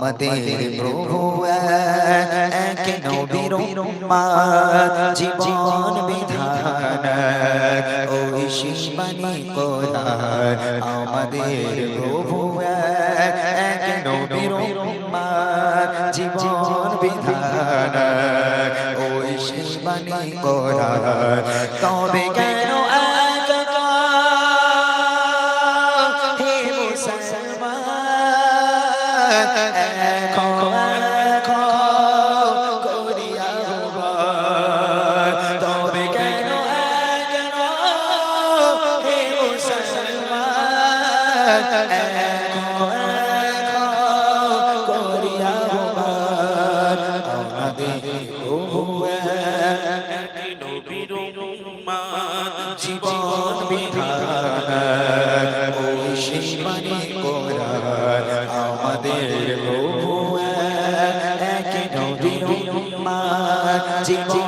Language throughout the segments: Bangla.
আমাদের প্রভু এক নবীর জীবন বিধান ওই শিশবানী কোরআন আমাদের প্রভু এক নবীর জীবন বিধান ওই শিশবানী কোরআন তবে কেন জীবন বিধান ওই শিবানী কোরআন আমাদের প্রভু এক নবীর উম্মত, জীবন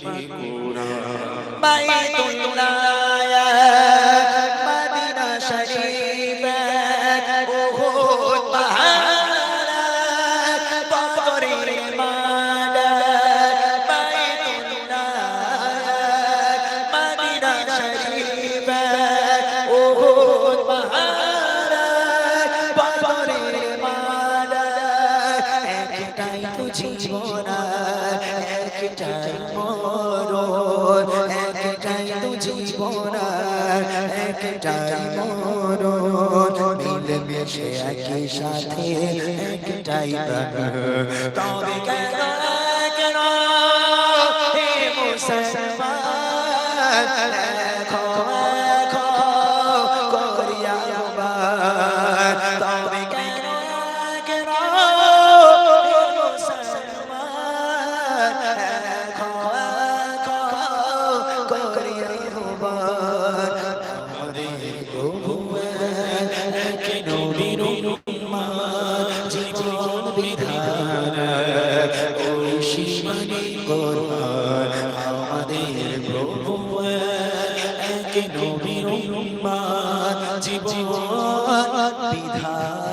কোরআন বাইতুল্লাহ, মদিনা শরীফ, উহুদ পাহাড় বদরের মাঠ বাইতুল্লাহ, মদিনা শরীফ, উহুদ পাহাড় বদরের মাঠ একটাই তো জীবন একটাই মরণ একটাই তো জীবন একটাই মরণ। মিলে একই সাথে একটাই তবে কেন কেন হে মুসলমান নবীর উম্মত, জীবন বিধান ওই সীমানি কোরআন আমাদের জীবন বিধান